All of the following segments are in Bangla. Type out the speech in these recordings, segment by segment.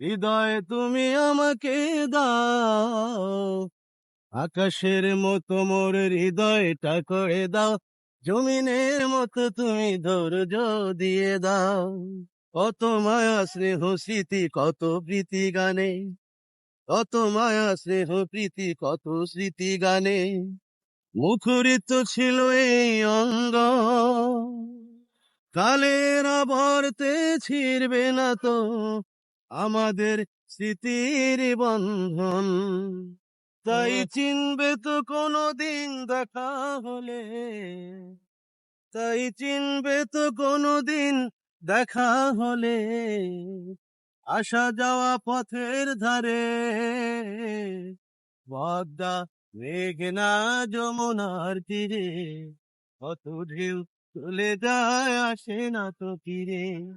হৃদয় তুমি আমাকে দাও। আকাশের মতো মোর হৃদয়টা করে দাও। জমিনের মতো তুমি ধৈর্য দিয়ে দাও। কত মায়া স্নেহ স্মৃতি, কত প্রীতি গানে। কত মায়া স্নেহ প্রীতি, কত স্মৃতি গানে। মুখরিত ছিল এই অঙ্গ। কালের আবর্তে ছিড়বে না তো আমাদের স্মৃতির বন্ধন। তাই চিনবে তো কোনোদিন দেখা হলে। তাই চিনবে তো কোনোদিন দেখা হলে। আসা যাওয়া পথের ধারে পদ্মা মেঘনা যমুনার তীরে। কত ঢেউ চলে যায় আসে না তো তীরে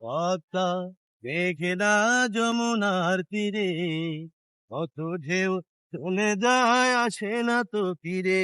পদ্মা মেঘনা যমুনার তীরে কত ঢেউ চলে যায় আসে না তো ফিরে।